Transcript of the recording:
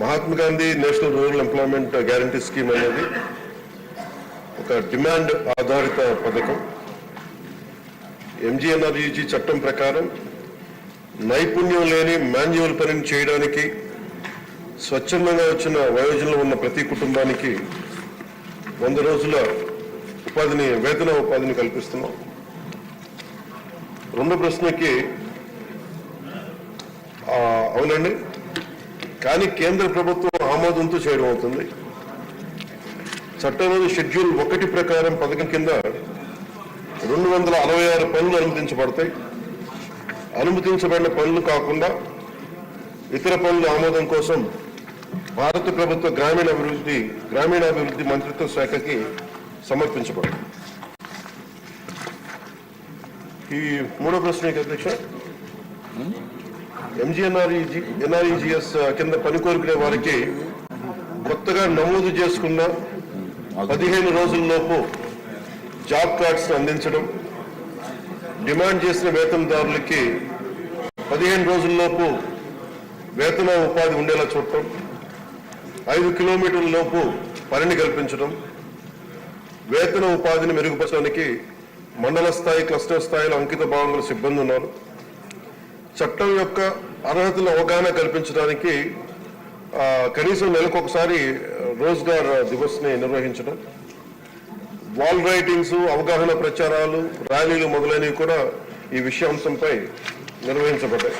Mahatma Gandhi national rural employment guarantee scheme అనేది ఒక demand ఆధారిత పథకం. ఎంజీఎన్ఆర్యూజీ చట్టం ప్రకారం నైపుణ్యం లేని మాన్యువల్ పనిని చేయడానికి స్వచ్ఛందంగా వచ్చిన వయోజనంలో ఉన్న ప్రతి కుటుంబానికి వంద రోజుల ఉపాధిని వేతన ఉపాధిని కల్పిస్తున్నాం. రెండు ప్రశ్నకి అవునండి? కానీ కేంద్ర ప్రభుత్వం ఆమోదంతో చేయడం అవుతుంది. చట్టంలోని షెడ్యూల్ ఒకటి ప్రకారం పథకం కింద రెండు వందల అరవై ఆరు పనులు అనుమతించబడతాయి. అనుమతించబడిన పనులు కాకుండా ఇతర పనుల ఆమోదం కోసం భారత ప్రభుత్వ గ్రామీణ అభివృద్ధి గ్రామీణాభివృద్ధి మంత్రిత్వ శాఖకి సమర్పించబడింది ఈ మూడో ప్రశ్న అధ్యక్ష. ఎంజీఎన్ఆర్ఈజీ ఎన్ఆర్ఈజిఎస్ uh, కింద పని కోరుకునే వారికి కొత్తగా నమోదు చేసుకున్న పదిహేను రోజుల్లోపు జాబ్ కార్డ్స్ అందించడం డిమాండ్ చేసిన వేతనదారులకి పదిహేను రోజుల్లోపు వేతన ఉపాధి ఉండేలా చూడటం ఐదు కిలోమీటర్ల లోపు పనిని కల్పించడం వేతన ఉపాధిని మెరుగుపరచడానికి మండల స్థాయి క్లస్టర్ స్థాయిలో అంకిత భావంలో సిబ్బంది ఉన్నారు. చట్టం యొక్క అర్హతల అవగాహన కల్పించడానికి ఆ, కనీసం నెలకు ఒకసారి రోజ్గార్ దివస్ని నిర్వహించడం వాల్ రైటింగ్స్ అవగాహన ప్రచారాలు ర్యాలీలు మొదలైనవి కూడా ఈ విషయాంశంపై నిర్వహించబడ్డాయి.